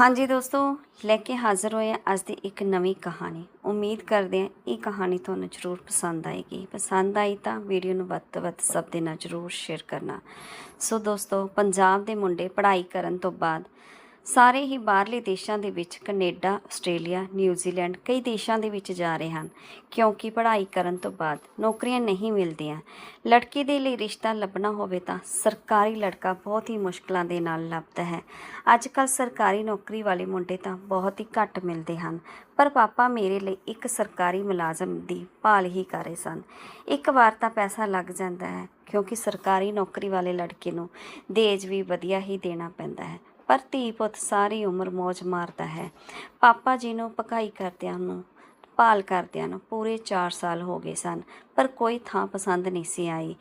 ਹਾਂਜੀ ਦੋਸਤੋ, ਲੈ ਕੇ ਹਾਜ਼ਰ ਹੋਏ ਹਾਂ ਅੱਜ ਦੀ ਇੱਕ ਨਵੀਂ ਕਹਾਣੀ। ਉਮੀਦ ਕਰਦੇ ਹਾਂ ਇਹ ਕਹਾਣੀ ਤੁਹਾਨੂੰ ਜ਼ਰੂਰ ਪਸੰਦ ਆਏਗੀ। ਪਸੰਦ ਆਈ ਤਾਂ ਵੀਡੀਓ ਨੂੰ ਵੱਧ ਤੋਂ ਵੱਧ ਸਭ ਦੇ ਨਾਲ ਜ਼ਰੂਰ ਸ਼ੇਅਰ ਕਰਨਾ। ਸੋ ਦੋਸਤੋ, ਪੰਜਾਬ ਦੇ ਮੁੰਡੇ ਪੜ੍ਹਾਈ ਕਰਨ ਤੋਂ ਬਾਅਦ ਸਾਰੇ ਹੀ ਬਾਹਰਲੇ ਦੇਸ਼ਾਂ ਦੇ ਵਿੱਚ ਕੈਨੇਡਾ, ਆਸਟ੍ਰੇਲੀਆ ਨਿਊਜ਼ੀਲੈਂਡ ਕਈ ਦੇਸ਼ਾਂ ਦੇ ਵਿੱਚ ਜਾ ਰਹੇ ਹਨ, ਕਿਉਂਕਿ ਪੜ੍ਹਾਈ ਕਰਨ ਤੋਂ ਬਾਅਦ ਨੌਕਰੀਆਂ ਨਹੀਂ ਮਿਲਦੀਆਂ। ਲੜਕੀ ਦੇ ਲਈ ਰਿਸ਼ਤਾ ਲੱਭਣਾ ਹੋਵੇ ਤਾਂ ਸਰਕਾਰੀ ਲੜਕਾ ਬਹੁਤ ਹੀ ਮੁਸ਼ਕਲਾਂ ਦੇ ਨਾਲ ਲੱਭਦਾ ਹੈ। ਅੱਜ ਕੱਲ ਸਰਕਾਰੀ ਨੌਕਰੀ ਵਾਲੇ ਮੁੰਡੇ ਤਾਂ ਬਹੁਤ ਹੀ ਘੱਟ ਮਿਲਦੇ ਹਨ, ਪਰ ਪਾਪਾ ਮੇਰੇ ਲਈ ਇੱਕ ਸਰਕਾਰੀ ਮੁਲਾਜ਼ਮ ਦੀ ਭਾਲ ਹੀ ਕਰ ਰਹੇ ਸਨ। ਇੱਕ ਵਾਰ ਤਾਂ ਪੈਸਾ ਲੱਗ ਜਾਂਦਾ ਹੈ, ਕਿਉਂਕਿ ਸਰਕਾਰੀ ਨੌਕਰੀ ਵਾਲੇ ਲੜਕੇ ਨੂੰ ਦੇਜ ਵੀ ਵਧੀਆ ਹੀ ਦੇਣਾ ਪੈਂਦਾ ਹੈ। ਪਰ ਧੀ ਪੁੱਤ ਸਾਰੀ ਉਮਰ ਮੌਜ ਮਾਰਦਾ ਹੈ। ਪਾਪਾ ਜੀ ਨੂੰ ਪਕਾਈ ਕਰਦਿਆਂ ਨੂੰ, ਭਾਲ ਕਰਦਿਆਂ ਨੂੰ ਪੂਰੇ 4 ਸਾਲ ਹੋ ਗਏ ਸਨ, ਪਰ ਕੋਈ ਥਾਂ ਪਸੰਦ ਨਹੀਂ ਸੀ ਆਈ।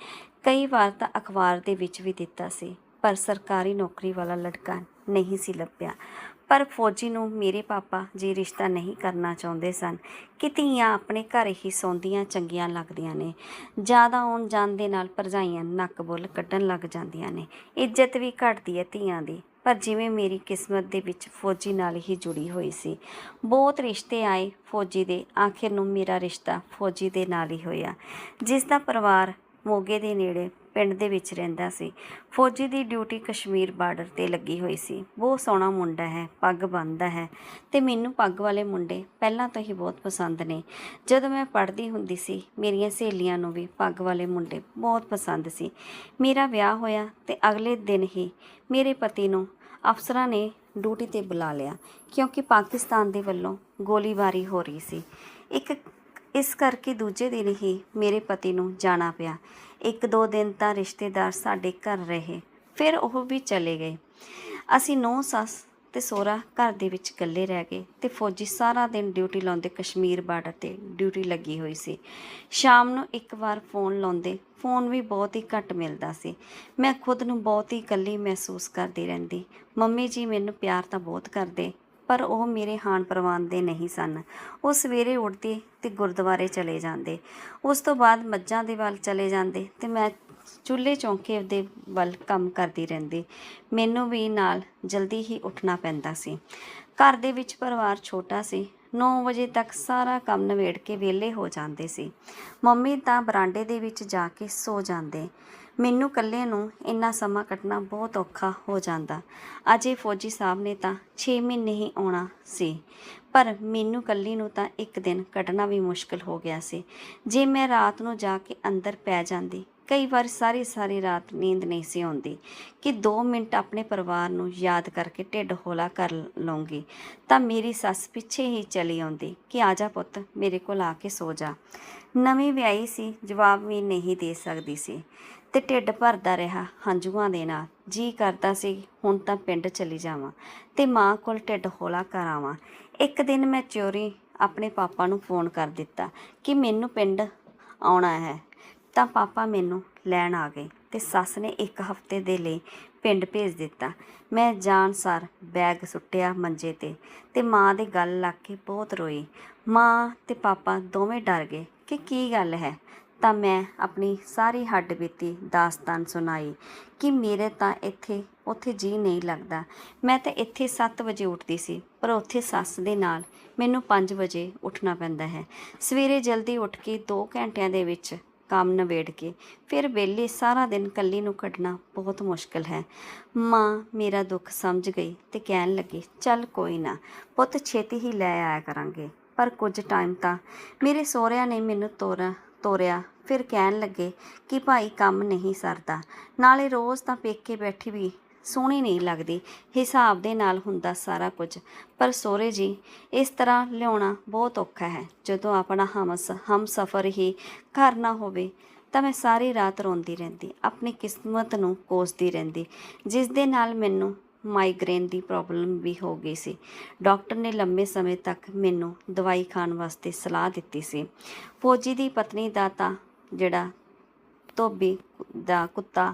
ਕਈ ਵਾਰ ਤਾਂ ਅਖਬਾਰ ਦੇ ਵਿੱਚ ਵੀ ਦਿੱਤਾ ਸੀ, ਪਰ ਸਰਕਾਰੀ ਨੌਕਰੀ ਵਾਲਾ ਲੜਕਾ ਨਹੀਂ ਸੀ ਲੱਭਿਆ। ਪਰ ਫੌਜੀ ਨੂੰ ਮੇਰੇ ਪਾਪਾ ਜੀ ਰਿਸ਼ਤਾ ਨਹੀਂ ਕਰਨਾ ਚਾਹੁੰਦੇ ਸਨ। ਕਿ ਧੀਆਂ ਆਪਣੇ ਘਰ ਹੀ ਸੌਂਦੀਆਂ ਚੰਗੀਆਂ ਲੱਗਦੀਆਂ ਨੇ, ਜ਼ਿਆਦਾ ਆਉਣ ਜਾਣ ਦੇ ਨਾਲ ਭਰਜਾਈਆਂ ਨੱਕ ਬੁੱਲ ਕੱਢਣ ਲੱਗ ਜਾਂਦੀਆਂ ਨੇ। ਇੱਜ਼ਤ ਵੀ ਘਟਦੀ ਹੈ ਧੀਆਂ ਦੀ। ਪਰ ਜਿਵੇਂ ਮੇਰੀ ਕਿਸਮਤ ਦੇ ਵਿੱਚ ਫੌਜੀ ਨਾਲ ਹੀ ਜੁੜੀ ਹੋਈ ਸੀ। ਬਹੁਤ ਰਿਸ਼ਤੇ ਆਏ ਫੌਜੀ ਦੇ। ਆਖਿਰ ਨੂੰ ਮੇਰਾ ਰਿਸ਼ਤਾ ਫੌਜੀ ਦੇ ਨਾਲ ਹੀ ਹੋਇਆ। ਜਿਸ ਦਾ ਪਰਿਵਾਰ ਮੋਗੇ ਦੇ ਨੇੜੇ ਪਿੰਡ ਦੇ ਵਿੱਚ ਰਹਿੰਦਾ ਸੀ। ਫੌਜੀ ਦੀ ਡਿਊਟੀ ਕਸ਼ਮੀਰ ਬਾਰਡਰ ਤੇ ਲੱਗੀ ਹੋਈ ਸੀ। ਬਹੁਤ ਸੋਹਣਾ ਮੁੰਡਾ ਹੈ, ਪੱਗ ਬੰਨਦਾ ਹੈ ਤੇ ਮੈਨੂੰ ਪੱਗ ਵਾਲੇ ਮੁੰਡੇ ਪਹਿਲਾਂ ਤੋਂ ਹੀ ਬਹੁਤ ਪਸੰਦ ਨੇ। ਜਦੋਂ ਮੈਂ ਪੜ੍ਹਦੀ ਹੁੰਦੀ ਸੀ, ਮੇਰੀਆਂ ਸਹੇਲੀਆਂ ਨੂੰ ਵੀ ਪੱਗ ਵਾਲੇ ਮੁੰਡੇ ਬਹੁਤ ਪਸੰਦ ਸੀ। ਮੇਰਾ ਵਿਆਹ ਹੋਇਆ ਤੇ ਅਗਲੇ ਦਿਨ ਹੀ ਮੇਰੇ ਪਤੀ ਨੂੰ ਅਫਸਰਾਂ ਨੇ ਡਿਊਟੀ ਤੇ ਬੁਲਾ ਲਿਆ, ਕਿਉਂਕਿ ਪਾਕਿਸਤਾਨ ਦੇ ਵੱਲੋਂ ਗੋਲੀਬਾਰੀ ਹੋ ਰਹੀ ਸੀ। ਇੱਕ, ਇਸ ਕਰਕੇ ਦੂਜੇ ਦਿਨ ਹੀ ਮੇਰੇ ਪਤੀ ਨੂੰ ਜਾਣਾ ਪਿਆ। ਇੱਕ ਦੋ ਦਿਨ ਤਾਂ ਰਿਸ਼ਤੇਦਾਰ ਸਾਡੇ ਘਰ ਰਹੇ, ਫਿਰ ਉਹ ਵੀ ਚਲੇ ਗਏ। ਅਸੀਂ ਨੌ ਸੱਸ ਤੇ ਸੋਹਰਾ ਘਰ ਦੇ ਵਿੱਚ ਇਕੱਲੇ ਰਹਿ ਗਏ ਤੇ ਫੌਜੀ ਸਾਰਾ ਦਿਨ ਡਿਊਟੀ ਲਾਉਂਦੇ ਕਸ਼ਮੀਰ ਬਾਰਡਰ ਤੇ ਡਿਊਟੀ ਲੱਗੀ ਹੋਈ ਸੀ। ਸ਼ਾਮ ਨੂੰ ਇੱਕ ਵਾਰ ਫੋਨ ਲਾਉਂਦੇ, ਫੋਨ ਵੀ ਬਹੁਤ ਹੀ ਘੱਟ ਮਿਲਦਾ ਸੀ। ਮੈਂ ਖੁਦ ਨੂੰ ਬਹੁਤ ਹੀ ਇਕੱਲੀ ਮਹਿਸੂਸ ਕਰਦੀ ਰਹਿੰਦੀ। ਮੰਮੀ ਜੀ ਮੈਨੂੰ ਪਿਆਰ ਤਾਂ ਬਹੁਤ ਕਰਦੇ ਪਰ ਉਹ ਮੇਰੇ ਹਾਨ ਪ੍ਰਵਾਨ ਦੇ ਨਹੀਂ ਸਨ। ਉਹ ਸਵੇਰੇ ਉੱਠਦੇ ਤੇ ਗੁਰਦੁਆਰੇ ਚਲੇ ਜਾਂਦੇ। ਉਸ ਤੋਂ ਬਾਅਦ ਮੱਝਾਂ ਦੇ ਵੱਲ ਚਲੇ ਜਾਂਦੇ ਤੇ ਮੈਂ ਚੁੱਲ੍ਹੇ ਚੌਂਕੇ ਦੇ ਵੱਲ ਕੰਮ ਕਰਦੀ ਰਹਿੰਦੀ। ਮੈਨੂੰ ਵੀ ਨਾਲ ਜਲਦੀ ਹੀ ਉੱਠਣਾ ਪੈਂਦਾ ਸੀ। ਘਰ ਦੇ ਵਿੱਚ ਪਰਿਵਾਰ ਛੋਟਾ ਸੀ। 9 ਵਜੇ ਤੱਕ ਸਾਰਾ ਕੰਮ ਨਵੇੜ ਕੇ ਵਿਹਲੇ ਹੋ ਜਾਂਦੇ ਸੀ। ਮੰਮੀ ਤਾਂ ਬਰਾਂਡੇ ਦੇ ਵਿੱਚ ਜਾ ਕੇ ਸੋ ਜਾਂਦੇ। ਮੈਨੂੰ ਇਕੱਲੇ ਨੂੰ ਇੰਨਾ ਸਮਾਂ ਕੱਟਣਾ ਬਹੁਤ ਔਖਾ ਹੋ ਜਾਂਦਾ। ਅਜੇ ਫੌਜੀ ਸਾਹਿਬ ਨੇ ਤਾਂ 6 ਮਹੀਨੇ ਹੀ ਆਉਣਾ ਸੀ। ਪਰ ਮੈਨੂੰ ਇਕੱਲੀ ਨੂੰ ਤਾਂ ਇੱਕ ਦਿਨ ਕੱਢਣਾ ਵੀ ਮੁਸ਼ਕਲ ਹੋ ਗਿਆ ਸੀ। ਜੇ ਮੈਂ ਰਾਤ ਨੂੰ ਜਾ ਕੇ ਅੰਦਰ ਪੈ ਜਾਂਦੀ ਕਈ ਵਾਰ ਸਾਰੀ ਸਾਰੀ ਰਾਤ ਨੀਂਦ ਨਹੀਂ ਸੀ ਆਉਂਦੀ। ਕਿ 2 ਮਿੰਟ ਆਪਣੇ ਪਰਿਵਾਰ ਨੂੰ ਯਾਦ ਕਰਕੇ ਢਿੱਡ ਹੌਲਾ ਕਰ ਲਵਾਂਗੀ ਤਾਂ ਮੇਰੀ ਸੱਸ ਪਿੱਛੇ ਹੀ ਚਲੀ ਆਉਂਦੀ ਕਿ ਆ ਜਾ ਪੁੱਤ, ਮੇਰੇ ਕੋਲ ਆ ਕੇ ਸੋ ਜਾ। ਨਵੀਂ ਵਿਆਹੀ ਸੀ, ਜਵਾਬ ਵੀ ਨਹੀਂ ਦੇ ਸਕਦੀ ਸੀ ਤੇ ਢਿੱਡ ਭਰਦਾ ਰਿਹਾ ਹੰਝੂਆਂ ਦੇ ਨਾਲ। ਜੀ ਕਰਦਾ ਸੀ, ਹੁਣ ਤਾਂ ਪਿੰਡ ਚਲੀ ਜਾਵਾਂ ਤੇ ਮਾਂ ਕੋਲ ਢਿੱਡ ਹੌਲਾ ਕਰਾਵਾਂ ਇੱਕ ਦਿਨ ਮੈਂ ਚੋਰੀ ਆਪਣੇ ਪਾਪਾ ਨੂੰ ਫੋਨ ਕਰ ਦਿੱਤਾ ਕਿ ਮੈਨੂੰ ਪਿੰਡ ਆਉਣਾ ਹੈ। ਤਾਂ ਪਾਪਾ ਮੈਨੂੰ ਲੈਣ ਆ ਗਏ ਤੇ ਸੱਸ ਨੇ ਇੱਕ ਹਫ਼ਤੇ ਦੇ ਲਈ ਪਿੰਡ ਭੇਜ ਦਿੱਤਾ। ਮੈਂ ਜਾਣ ਸਾਰ ਬੈਗ ਸੁੱਟਿਆ ਮੰਜੇ ਤੇ ਤੇ ਮਾਂ ਦੇ ਗੱਲ ਲੱਗ ਕੇ ਬਹੁਤ ਰੋਈ। ਮਾਂ ਤੇ ਪਾਪਾ ਦੋਵੇਂ ਡਰ ਗਏ ਕਿ ਕੀ ਗੱਲ ਹੈ? ਤਾਂ ਮੈਂ ਆਪਣੀ ਸਾਰੀ ਹੱਡ ਬੀਤੀ ਦਾਸਤਾਨ ਸੁਣਾਈ ਕਿ ਮੇਰੇ ਤਾਂ ਇੱਥੇ, ਉੱਥੇ ਜੀ ਨਹੀਂ ਲੱਗਦਾ। ਮੈਂ ਤਾਂ ਇੱਥੇ 7 ਵਜੇ ਉੱਠਦੀ ਸੀ, ਪਰ ਉੱਥੇ ਸੱਸ ਦੇ ਨਾਲ ਮੈਨੂੰ 5 ਵਜੇ ਉੱਠਣਾ ਪੈਂਦਾ ਹੈ। ਸਵੇਰੇ ਜਲਦੀ ਉੱਠ ਕੇ 2 ਘੰਟਿਆਂ ਦੇ ਵਿੱਚ ਕੰਮ ਨਵੇੜ ਕੇ ਫਿਰ ਵਿਹਲੇ ਸਾਰਾ ਦਿਨ ਕੱਲੀ ਨੂੰ ਕੱਢਣਾ ਬਹੁਤ ਮੁਸ਼ਕਲ ਹੈ। ਮਾਂ ਮੇਰਾ ਦੁੱਖ ਸਮਝ ਗਈ ਤੇ ਕਹਿਣ ਲੱਗੀ, ਚੱਲ ਕੋਈ ਨਾ, ਪੁੱਤ ਛੇਤੀ ਹੀ ਲੈ ਆਇਆ ਕਰਾਂਗੇ, ਪਰ ਕੁਝ ਟਾਈਮ ਤਾਂ। ਮੇਰੇ ਸਹੁਰਿਆਂ ਨੇ ਮੈਨੂੰ ਤੋਰਾ, ਤੋਰਿਆ, ਫਿਰ ਕਹਿਣ ਲੱਗੇ ਕਿ ਭਾਈ ਕੰਮ ਨਹੀਂ ਸਰਦਾ, ਨਾਲੇ ਰੋਜ਼ ਤਾਂ ਪੇਕੇ ਬੈਠੀ ਵੀ ਸੋਹਣੀ ਨਹੀਂ ਲੱਗਦੀ। ਹਿਸਾਬ ਦੇ ਨਾਲ ਹੁੰਦਾ ਸਾਰਾ ਕੁਝ। ਪਰ ਸੋਹਰੇ ਜੀ, ਇਸ ਤਰ੍ਹਾਂ ਲਿਆਉਣਾ ਬਹੁਤ ਔਖਾ ਹੈ। ਜਦੋਂ ਆਪਣਾ ਹਮਸ ਹਮ ਸਫਰ ਹੀ ਘਰ ਨਾ ਹੋਵੇ, ਤਾਂ ਮੈਂ ਸਾਰੀ ਰਾਤ ਰੋਂਦੀ ਰਹਿੰਦੀ, ਆਪਣੀ ਕਿਸਮਤ ਨੂੰ ਕੋਸਦੀ ਰਹਿੰਦੀ, ਜਿਸ ਦੇ ਨਾਲ ਮੈਨੂੰ ਮਾਈਗ੍ਰੇਨ ਦੀ ਪ੍ਰੋਬਲਮ ਵੀ ਹੋ ਗਈ ਸੀ। ਡਾਕਟਰ ਨੇ ਲੰਮੇ ਸਮੇਂ ਤੱਕ ਮੈਨੂੰ ਦਵਾਈ ਖਾਣ ਵਾਸਤੇ ਸਲਾਹ ਦਿੱਤੀ ਸੀ। ਫੌਜੀ ਦੀ ਪਤਨੀ ਦਾ ਤਾਂ ਜਿਹੜਾ ਧੋਬੀ ਦਾ ਕੁੱਤਾ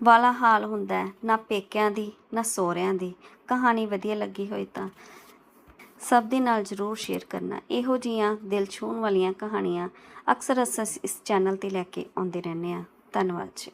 ਵਾਲਾ ਹਾਲ ਹੁੰਦਾ ਨਾ ਪੇਕਿਆਂ ਦੀ, ਨਾ ਸੋਹਰਿਆਂ ਦੀ। ਕਹਾਣੀ ਵਧੀਆ ਲੱਗੀ ਹੋਈ ਤਾਂ ਸਭ ਦੇ ਨਾਲ ਜਰੂਰ ਸ਼ੇਅਰ ਕਰਨਾ। ਇਹੋ ਜੀਆਂ ਦਿਲ ਛੂਹਣ ਵਾਲੀਆਂ ਕਹਾਣੀਆਂ ਅਕਸਰ ਅਸੀਂ ਇਸ ਚੈਨਲ ਤੇ ਲੈ ਕੇ ਆਉਂਦੇ ਰਹਿੰਦੇ ਆ ਧੰਨਵਾਦ ਜੀ।